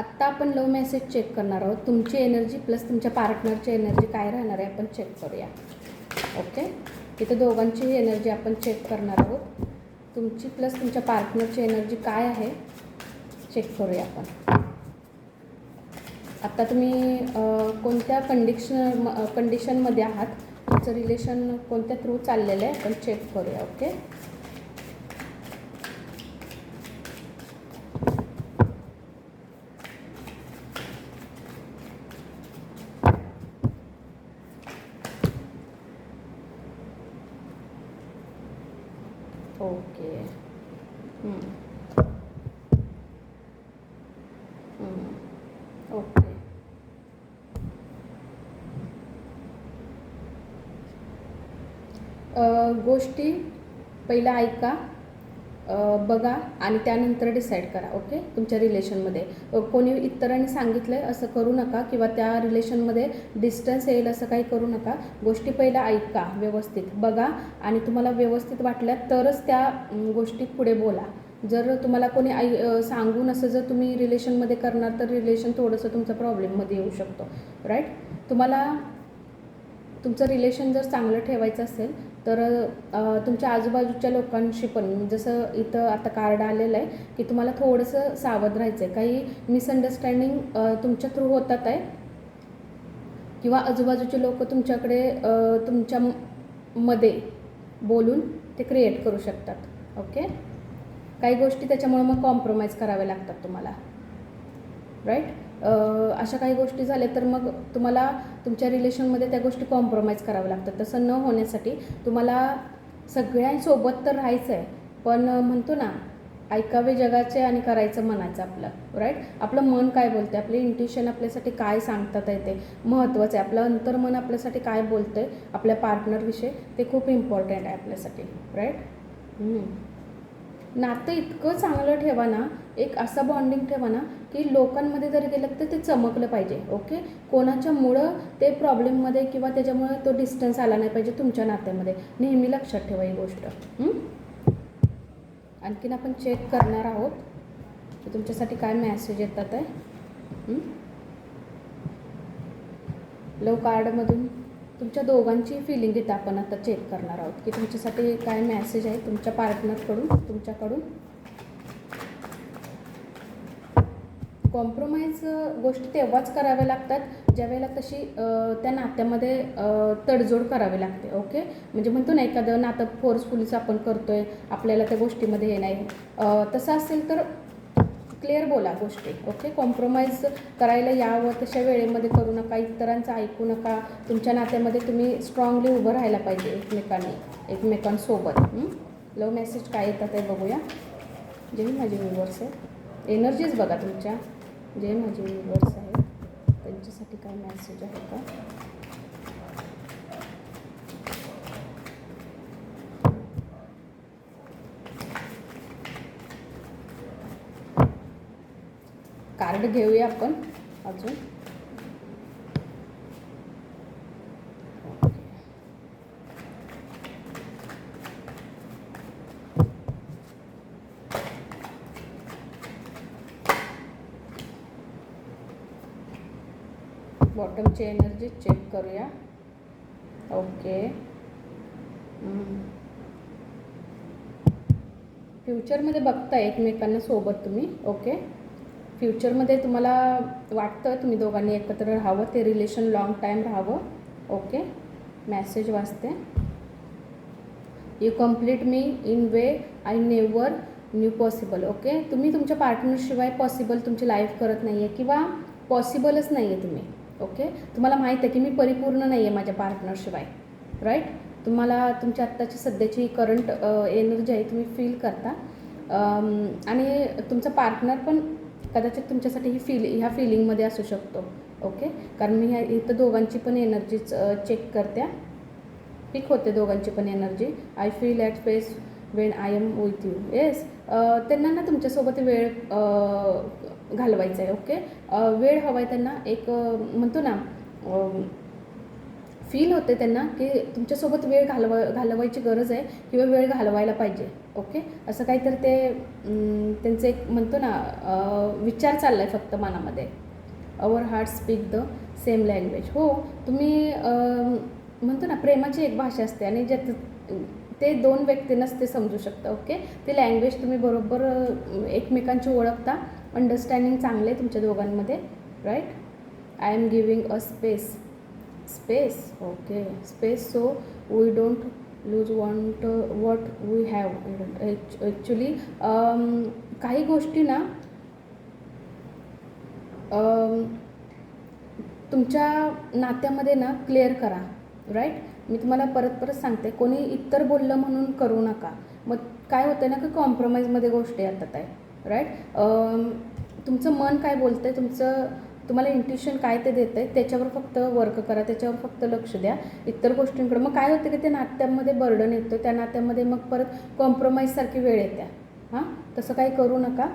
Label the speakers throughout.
Speaker 1: आत्ता आपण लव message check करणार आहोत. तुमची एनर्जी प्लस तुमच्या पार्टनरची एनर्जी काय राहणार आहे आपण चेक करूया. ओके इथे दोघांचीही एनर्जी आपण चेक करणार आहोत. तुमची प्लस तुमच्या पार्टनरची एनर्जी काय आहे? चेक करूया आपण. आत्ता तुम्ही कोणत्या कंडिशन कंडिशनमध्ये आहात? तुमचं रिलेशन कोणत्या थ्रू चाललेलं आहे? आपण चेक करूया. ओके ओके हम्म. हम्म. ओके अ, गोष्टी पहिला ऐका अ, बघा आणि त्यानंतर डिसाईड करा ओके तुमच्या रिलेशनमध्ये कोणी इतरांनी सांगितलं आहे असं करू नका किंवा त्या रिलेशनमध्ये डिस्टन्स येईल असं काही करू नका. गोष्टी पहिल्या ऐका व्यवस्थित बघा आणि तुम्हाला व्यवस्थित वाटल्या तरच त्या गोष्टी पुढे बोला. जर तुम्हाला कोणी आई सांगून असं जर तुम्ही रिलेशनमध्ये करणार तर रिलेशन थोडंसं तुमचं प्रॉब्लेममध्ये येऊ शकतो राईट तुम्हाला तुमचं रिलेशन जर चांगलं ठेवायचं असेल तर तुमच्या आजूबाजूच्या लोकांशी पण जसं इथं आता कार्ड आलेलं आहे की तुम्हाला थोडंसं सावध राहायचं आहे काही मिसअंडरस्टँडिंग तुमच्या थ्रू होतात आहे? किंवा आजूबाजूचे लोक तुमच्याकडे तुमच्या मध्ये बोलून ते क्रिएट करू शकतात. ओके काही गोष्टी त्याच्यामुळे मग कॉम्प्रोमाइज कराव्या लागतात तुम्हाला. राईट अशा काही गोष्टी झाल्या तर मग तुम्हाला तुमच्या रिलेशनमध्ये त्या गोष्टी कॉम्प्रोमाइज कराव्या लागतात. तसं न होण्यासाठी तुम्हाला सगळ्यांसोबत तर राहायचं आहे पण म्हणतो ना ऐकावे जगाचे आणि करायचं मनाचं आपलं. राईट आपलं मन काय बोलते आपले इंट्युशन आपल्यासाठी काय सांगतात आहे ते? महत्त्वाचं आहे. आपलं अंतर्मन आपल्यासाठी काय बोलतं आहे आपल्या पार्टनरविषयी ते खूप इम्पॉर्टंट आहे आपल्यासाठी. राईट नातं इतकं चांगलं ठेवा ना एक असं बॉन्डिंग ठेवा ना की लोकांमध्ये जरी गेलं तर ते चमकलं पाहिजे ओके कोणाच्यामुळं ते प्रॉब्लेममध्ये किंवा त्याच्यामुळं तो डिस्टन्स आला नाही पाहिजे तुमच्या नात्यामध्ये. नेहमी लक्षात ठेवा ही गोष्ट. आणखीन आपण चेक करणार आहोत. तुमच्यासाठी काय मॅसेज येतात आहे? लव कार्डमधून तुमच्या दोघांची फिलिंग इथं आपण आता चेक करणार आहोत. की तुमच्यासाठी काय मॅसेज आहे तुमच्या पार्टनरकडून तुमच्याकडून? कॉम्प्रोमाइज गोष्टी तेव्हाच कराव्या लागतात ज्यावेळेला तशी त्या नात्यामध्ये तडजोड करावी लागते ओके म्हणजे म्हणतो ना एखादं नातं फोर्सफुलीचं आपण करतोय आपल्याला त्या गोष्टीमध्ये हे नाही. तसं असेल तर क्लिअर बोला गोष्टी ओके? कॉम्प्रोमाइज करायला यावं तशा वेळेमध्ये करू नका इतरांचं ऐकू नका. तुमच्या नात्यामध्ये तुम्ही स्ट्रॉंगली उभं राहायला पाहिजे एकमेकांनी एकमेकांसोबत. लव मेसेज काय येतात ते बघूया. जे माझे व्ह्युअर्स आहे एनर्जीज बघा तुमच्या. जे माझे व्ह्युअर्स आहेत. त्यांच्यासाठी काय मेसेज आहे का कार्ड घेऊया आपण अजून. बॉटमची एनर्जी चेक करूया. ओके फ्युचरमध्ये बघता एकमेकांना सोबत तुम्ही. ओके फ्युचरमध्ये तुम्हाला वाटतं तुम्ही दोघांनी एकत्र राहावं ते रिलेशन लॉंग टाईम राहावं. ओके मॅसेज वाचते. You complete me in way I never knew possible okay तुम्ही तुमच्या पार्टनरशिवाय पॉसिबल तुमची लाईफ करत नाही आहे किंवा पॉसिबलच नाही आहे तुम्ही. ओके तुम्हाला माहीत आहे की मी परिपूर्ण नाही आहे माझ्या पार्टनरशिवाय राईट तुम्हाला तुमच्या आत्ताची सध्याची करंट एनर्जी आहे तुम्ही फील करता. आणि तुमचा पार्टनर पण कदाचित तुमच्यासाठी ही फील ह्या फिलिंगमध्ये असू शकतो. ओके कारण मी ह्या इथं दोघांची पण एनर्जीच चेक करते. पिक होते दोघांची पण energy I feel at face when I am with you yes त्यांना ना तुमच्यासोबत वेळ घालवायचा आहे ओके वेळ हवा आहे त्यांना एक म्हणतो ना फील होते त्यांना की तुमच्यासोबत वेळ घालव घालवायची गरज आहे किंवा वेळ घालवायला पाहिजे ओके असं काहीतरी ते त्यांचं एक म्हणतो ना विचार चालला आहे फक्त मनामध्ये. Our heart speak the same language हो तुम्ही म्हणतो ना प्रेमाची एक भाषा असते आणि ज्यात ते दोन व्यक्तींनाच ते समजू शकतं ओके ते लँग्वेज तुम्ही बरोबर एकमेकांची ओळखता अंडरस्टँडिंग चांगले तुमच्या दोघांमध्ये right I am giving a space space okay space so we don't lose want what we have actually काही गोष्टी ना um, तुमच्या नात्यामध्ये ना क्लिअर करा राईट मी तुम्हाला परत परत सांगते कोणी इतर बोललं म्हणून करू नका. मग काय होतं ना की कॉम्प्रोमाइजमध्ये गोष्टी येतात आहे राईट um, तुमचं मन काय बोलतं आहे तुमचं तुम्हाला इंट्युशन काय ते देतं आहे त्याच्यावर फक्त वर्क करा त्याच्यावर फक्त लक्ष द्या. इतर गोष्टींकडे मग काय होतं की ते नात्यामध्ये बर्डन येतं त्या नात्यामध्ये मग परत कॉम्प्रोमाइजसारखी वेळ येत्या हां तसं काही करू नका.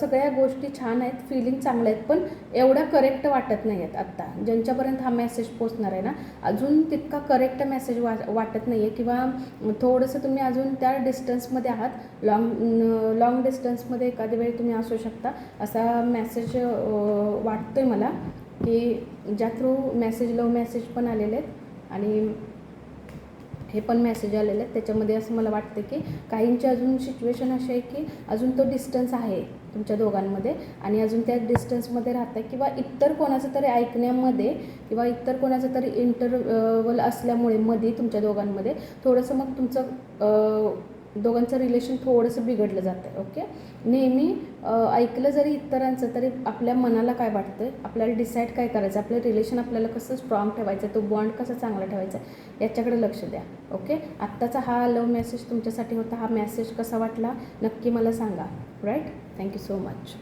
Speaker 1: सगळ्या गोष्टी छान आहेत फिलिंग चांगल्या आहेत पण एवढ्या करेक्ट वाटत नाही आहेत आत्ता. ज्यांच्यापर्यंत हा मेसेज पोचणार आहे ना अजून तितका करेक्ट मेसेज वा वाटत नाही आहे किंवा थोडंसं तुम्ही अजून त्या डिस्टन्समध्ये आहात लॉंग लॉंग डिस्टन्समध्ये एखाद्या वेळी तुम्ही असू शकता. असा मेसेज आहे मला की ज्या थ्रू मेसेज लव मेसेज पण आलेले आहेत आणि हे पण मेसेज आलेले आहेत. त्याच्यामध्ये असं मला वाटतं की काहींची अजून सिच्युएशन अशी आहे की अजून तो डिस्टन्स आहे तुमच्या दोघांमध्ये आणि अजून त्या डिस्टन्समध्ये राहतं किंवा इतर कोणाचं तरी ऐकण्यामध्ये किंवा इतर कोणाचं तरी इंटरवल असल्यामुळे मध्ये तुमच्या दोघांमध्ये थोडंसं मग तुमचं दोघांचं रिलेशन थोडंसं बिघडलं जातं आहे ओके नेहमी ऐकलं जरी इतरांचं तरी आपल्या मनाला काय वाटतं आहे आपल्याला डिसाईड काय करायचं? आपलं रिलेशन आपल्याला कसं स्ट्रॉंग ठेवायचं? आहे तो बॉन्ड कसा चांगला ठेवायचा? आहे याच्याकडे लक्ष द्या ओके आत्ताचा हा लव मेसेज तुमच्यासाठी होता हा मेसेज कसा वाटला? नक्की मला सांगा राईट थँक्यू सो मच